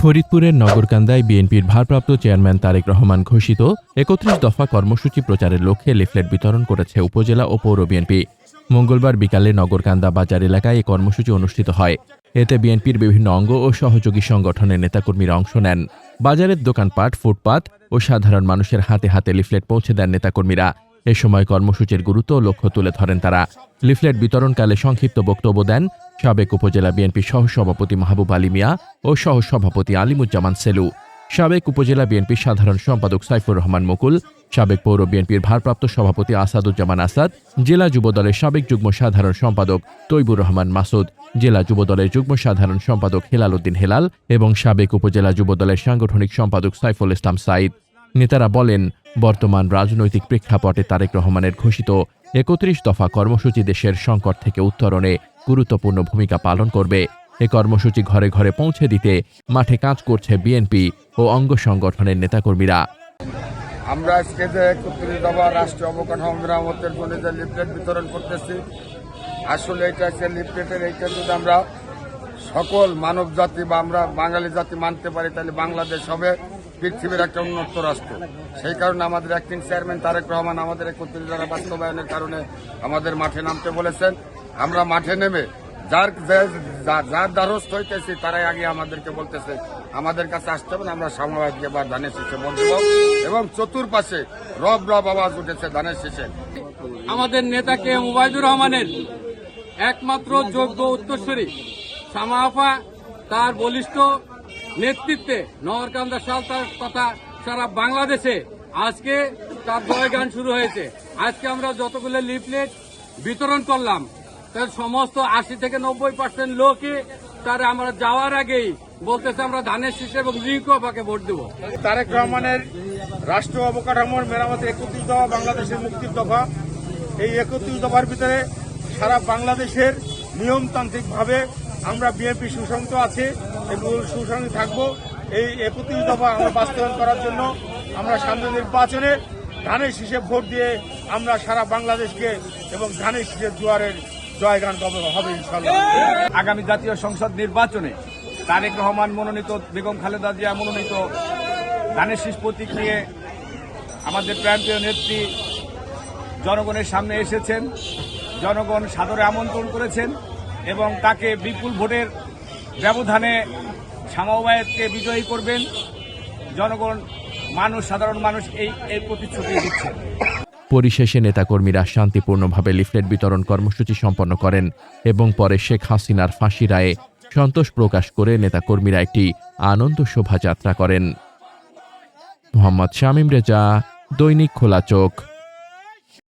ফরিদপুরের নগরকান্দায় বিএনপির ভারপ্রাপ্ত চেয়ারম্যান তারেক রহমান ঘোষিত একত্রিশ দফা কর্মসূচি প্রচারের লক্ষ্যে লিফলেট বিতরণ করেছে উপজেলা ও পৌর বিএনপি। মঙ্গলবার বিকালে নগরকান্দা বাজার এলাকায় এই কর্মসূচি অনুষ্ঠিত হয়। এতে বিএনপির বিভিন্ন অঙ্গ ও সহযোগী সংগঠনের নেতাকর্মীরা অংশ নেন। বাজারের দোকানপাট, ফুটপাত ও সাধারণ মানুষের হাতে হাতে লিফলেট পৌঁছে দেন নেতাকর্মীরা। এ সময় কর্মসূচির গুরুত্ব লক্ষ্য তুলে ধরেন তারা। লিফলেট বিতরণকালে সংক্ষিপ্ত বক্তব্য দেন সাবেক উপজেলা বিএনপি সহসভাপতি মাহবুব আলী মিয়া ও সহসভাপতি আলিমুজ্জামান সেলু। সাবেক উপজেলা বিএনপির সাধারণ সম্পাদক সাইফুর রহমান মুকুল, সাবেক পৌর বিএনপির ভারপ্রাপ্ত সভাপতি আসাদুজ্জামান আসাদ, জেলা যুবদলের সাবেক যুগ্ম সাধারণ সম্পাদক তৈবুর রহমান মাসুদ, জেলা যুবদলের যুগ্ম সাধারণ সম্পাদক হেলাল উদ্দিন হেলাল এবং সাবেক উপজেলা যুবদলের সাংগঠনিক সম্পাদক সাইফুল ইসলাম সাইদ নেতারা বলেন বর্তমান রাজনৈতিক প্রেক্ষাপটে তারেক রহমানের ঘোষিত একত্রিশ দফা কর্মসূচি দেশের সংকট থেকে উত্তরণে গুরুত্বপূর্ণ ভূমিকা পালন করবে। এ কর্মসূচি ঘরে ঘরে পৌঁছে দিতে মাঠে কাজ করছে বিএনপি ও অঙ্গ সংগঠনের নেতাকর্মীরা। আমরা আজকে যে একত্রিশ দফা রাষ্ট্রীয় অবকাঠামো মেরামতের জন্য যে লিফলেট বিতরণ করতেছি, আসলে এটা হচ্ছে লিফলেটের এইটা যদি আমরা সকল মানব জাতি বা আমরা বাঙালি জাতি মানতে পারি, তাহলে বাংলাদেশ হবে পৃথিবীর একটা উন্নত রাষ্ট্র। সেই কারণে আমাদের অ্যাক্টিং চেয়ারম্যান তারেক রহমান আমাদের একত্রিশ দফা বাস্তবায়নের কারণে আমাদের মাঠে নামতে বলেছেন। আমরা মাঠে নেমে যার যার দ্বারস্থ হইতেছি, তারাই আগে আমাদেরকে বলতেছে, আমাদের কাছে আসতে হবে আমরা সামলাবাদ এবার ধানের শীষে দেব এবং চতুর্পাশে রব রব আওয়াজ উঠেছে ধানের শীষে। আমাদের নেতাকে মুবাইদুর রহমানের একমাত্র যোগ্য উত্তরসূরি। সামাফা, তার বলিষ্ঠ নেতৃত্বে নগরকান্দা সালতার তথা সারা বাংলাদেশে আজকে তার জয়গান শুরু হয়েছে। আজকে আমরা যতগুলো লিফলেট বিতরণ করলাম, তার সমস্ত আশি থেকে নব্বই পার্সেন্ট লোকে তার আমরা যাওয়ার আগেই বলতেছে আমরা ধানের শীষ এবং রিঙ্কু আপাকে ভোট দেবো। তারেক রহমানের রাষ্ট্র অবকাঠামোর মেরামতের একত্রিশ দফা বাংলাদেশের মুক্তির দফা। এই একত্রিশ দফার ভিতরে সারা বাংলাদেশের নিয়মতান্ত্রিকভাবে আমরা বিএনপি সুসংহত আছে এবং সুসংহত থাকব। এই একত্রিশ দফা আমরা বাস্তবায়ন করার জন্য আমরা সামনে নির্বাচনে ধানের শীষে ভোট দিয়ে আমরা সারা বাংলাদেশকে এবং ধানের শীষের জোয়ারের জয়গান হবে- আগামী জাতীয় সংসদ নির্বাচনে তারেক রহমান মনোনীত, বেগম খালেদা জিয়া মনোনীত ধানের শীষ প্রতীক নিয়ে আমাদের প্রান্তীয় নেত্রী জনগণের সামনে এসেছেন, জনগণ সাদরে আমন্ত্রণ করেছেন। এবং তাকে বিপুল ভোটের ব্যবধানে সামাওয়ায়তকে বিজয়ী করবেন। জনগণ, মানুষ, সাধারণ মানুষ এই এই প্রতিশ্রুতি দিচ্ছেন পরিশেষে নেতাকর্মীরা শান্তিপূর্ণভাবে লিফলেট বিতরণ কর্মসূচি সম্পন্ন করেন এবং পরে শেখ হাসিনার ফাঁসি রায়ে সন্তোষ প্রকাশ করে নেতাকর্মীরা একটি আনন্দ শোভাযাত্রা করেন। মোহাম্মদ শামীম রেজা, দৈনিক খোলা চোখ।